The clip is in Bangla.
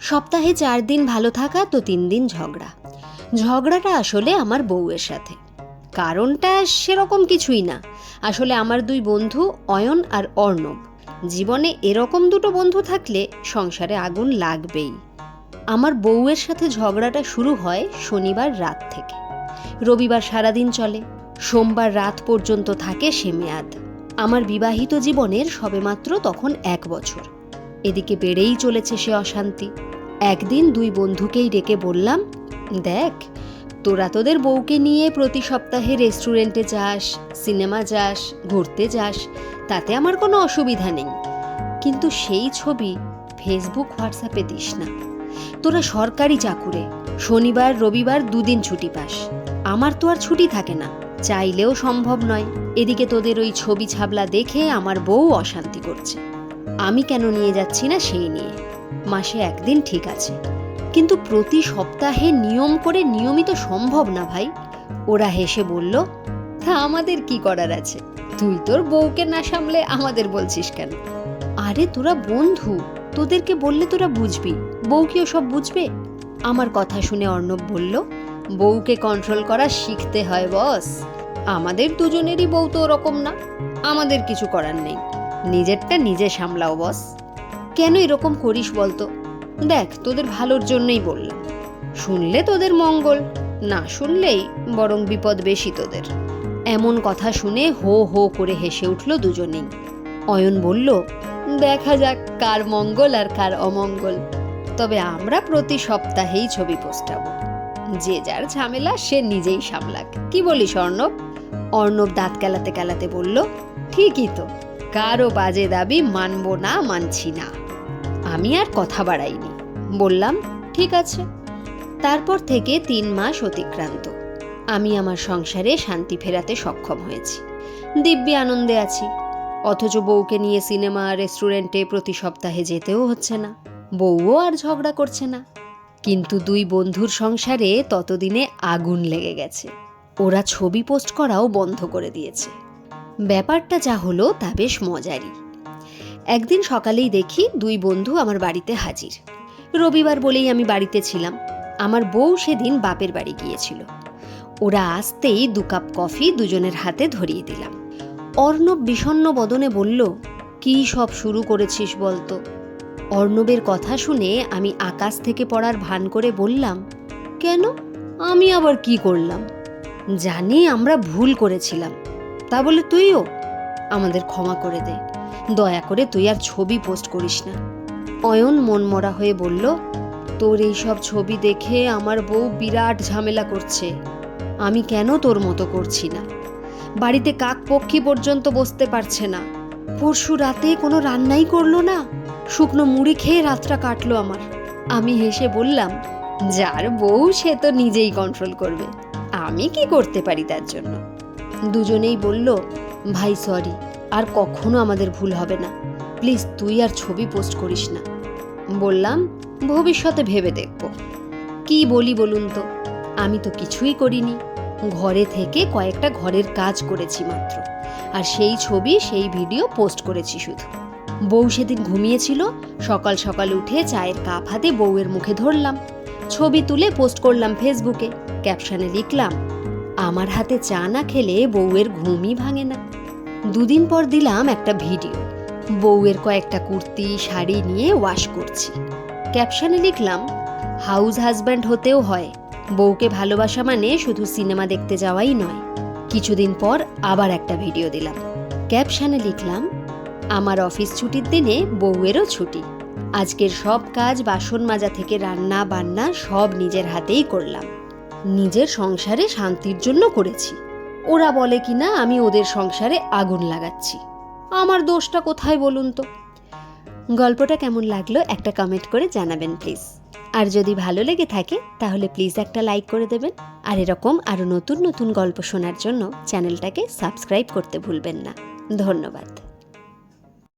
সপ্তাহে চার দিন ভালো থাকা, তো তিন দিন ঝগড়া। ঝগড়াটা আসলে আমার বউয়ের সাথে। কারণটা সেরকম কিছুই না। আসলে আমার দুই বন্ধু, অয়ন আর অর্ণব। জীবনে এরকম দুটো বন্ধু থাকলে সংসারে আগুন লাগবেই। আমার বউয়ের সাথে ঝগড়াটা শুরু হয় শনিবার রাত থেকে। রবিবার সারাদিন চলে। সোমবার রাত পর্যন্ত থাকে সে মেয়াদ। আমার বিবাহিত জীবনের সবেমাত্র তখন এক বছর। এদিকে বেড়েই চলেছে সে অশান্তি। একদিন দুই বন্ধুকেই ডেকে বললাম, দেখ, তোরা তোদের বউকে নিয়ে প্রতি সপ্তাহে রেস্টুরেন্টে যাস, সিনেমা যাস, ঘুরতে যাস, তাতে আমার কোনো অসুবিধা নেই। কিন্তু সেই ছবি ফেসবুক, হোয়াটসঅ্যাপে দিস না। তোরা সরকারি চাকুরে, শনিবার, রবিবার দুদিন ছুটি পাস। আমার তো আর ছুটি থাকে না, চাইলেও সম্ভব নয়। এদিকে তোদের ওই ছবি ছাবলা দেখে আমার বউ অশান্তি করছে। আমি কেন নিয়ে যাচ্ছি না সেই নিয়ে। মাসে একদিন ঠিক আছে। কিন্তু প্রতি সপ্তাহে নিয়ম করে নিয়মিত সম্ভব না ভাই। ওরা হেসে বলল, তা আমাদের কি করার আছে? তুই তোর বউকে না সামলে আমাদের বলছিস কেন? আরে তোরা বন্ধু, তোদেরকে বললে তোরা বুঝবি। বউ কি সব বুঝবে? আমার কথা শুনে অর্ণব বলল, বউকে কন্ট্রোল করা শিখতে হয় বস আমাদের দুজনেরই বউ তো ওরকম না। আমাদের কিছু করার নেই। নিজেরটা নিজে সামলাও, বস। কেন এরকম করিস বলতো? দেখ, তোদের ভালোর জন্যই বললাম। শুনলে তোদের মঙ্গল, না শুনলেই বরং বিপদ বেশি তোদের। এমন কথা শুনে হো হো করে হেসে উঠল দুজনেই। অয়ন বলল, দেখা যাক কার মঙ্গল আর কার অমঙ্গল। তবে আমরা প্রতি সপ্তাহেই ছবি পোস্টাবো। যে যার ঝামেলা সে নিজেই সামলাক। কি বলিস অর্ণব? অর্ণব দাঁত কেলাতে কেলাতে বলল, ঠিকই তো। কারও বাজে দাবি মানব না, মানছি না। আমি আর কথা বাড়াইনি। বললাম, ঠিক আছে। তারপর থেকে তিন মাস অতিক্রান্ত। আমি আমার সংসারে শান্তি ফেরাতে সক্ষম হয়েছি। দিব্যি আনন্দে আছি। অথচ বউকে নিয়ে সিনেমা রেস্টুরেন্টে প্রতি সপ্তাহে যেতেও হচ্ছে না। বউও আর ঝগড়া করছে না। কিন্তু দুই বন্ধুর সংসারে ততদিনে আগুন লেগে গেছে। ওরা ছবি পোস্ট করাও বন্ধ করে দিয়েছে। ব্যাপারটা যা হলো তা বেশ মজারই। একদিন সকালেই দেখি দুই বন্ধু আমার বাড়িতে হাজির। রবিবার বলেই আমি বাড়িতে ছিলাম। আমার বউ সেদিন বাপের বাড়ি গিয়েছিল। ওরা আসতেই দু কাপ কফি দুজনের হাতে ধরিয়ে দিলাম। অর্ণব বিষণ্ণ বদনে বলল, কি সব শুরু করেছিস বলতো? অর্ণবের কথা শুনে আমি আকাশ থেকে পড়ার ভান করে বললাম, কেন? আমি আবার কি করলাম? জানি, আমরা ভুল করেছিলাম। তা বলে তুইও আমাদের ক্ষমা করে দে। দয়া করে তুই আর ছবি পোস্ট করিস না। অয়ন মনমরা হয়ে বলল, তোর এই সব ছবি দেখে আমার বউ বিরাট ঝামেলা করছে। আমি কেন তোর মতো করছি না? বাড়িতে কাক পক্ষী পর্যন্ত বসতে পারছে না। পরশু রাতে কোনো রান্নাই করল না। শুকনো মুড়ি খেয়ে রাতটা কাটলো আমার। আমি হেসে বললাম, যার বউ সে তো নিজেই কন্ট্রোল করবে। আমি কি করতে পারি তার জন্য? দুজনেই বলল, ভাই সরি আর কখনো আমাদের ভুল হবে না। প্লিজ, তুই আর ছবি পোস্ট করিস না। বললাম, ভবিষ্যতে ভেবে দেখব। কি বলি বলুন তো? আমি তো কিছুই করিনি। ঘরে থেকে কয়েকটা ঘরের কাজ করেছি মাত্র, আর সেই ছবি, সেই ভিডিও পোস্ট করেছি শুধু। বউ সেদিন ঘুমিয়েছিল, সকাল সকাল উঠে চায়ের কাপ হাতে বউয়ের মুখে ধরলাম। ছবি তুলে পোস্ট করলাম ফেসবুকে ক্যাপশনে লিখলাম আমার হাতে চা না খেলে বউয়ের ঘুমই ভাঙে না। দুদিন পর দিলাম একটা ভিডিও। বউয়ের কয়েকটা কুর্তি, শাড়ি নিয়ে ওয়াশ করছি। ক্যাপশনে লিখলাম, হাউস হাজব্যান্ড হতেও হয়। বউকে ভালোবাসা মানে শুধু সিনেমা দেখতে যাওয়াই নয়। কিছুদিন পর আবার একটা ভিডিও দিলাম। ক্যাপশনে লিখলাম, আমার অফিস ছুটির দিনে বউয়েরও ছুটি। আজকের সব কাজ, বাসন মাজা থেকে রান্না, বান্না সব নিজের হাতেই করলাম। নিজের সংসারে শান্তির জন্য করেছি। ওরা বলে কিনা, আমি ওদের সংসারে আগুন লাগাচ্ছি। আমার দোষটা কোথায় বলুন তো? গল্পটা কেমন লাগল একটা কমেন্ট করে জানাবেন প্লিজ আর যদি ভালো লেগে থাকে, তাহলে প্লিজ একটা লাইক করে দেবেন। আর এরকম আরও নতুন নতুন গল্প শোনার জন্য চ্যানেলটাকে সাবস্ক্রাইব করতে ভুলবেন না। ধন্যবাদ।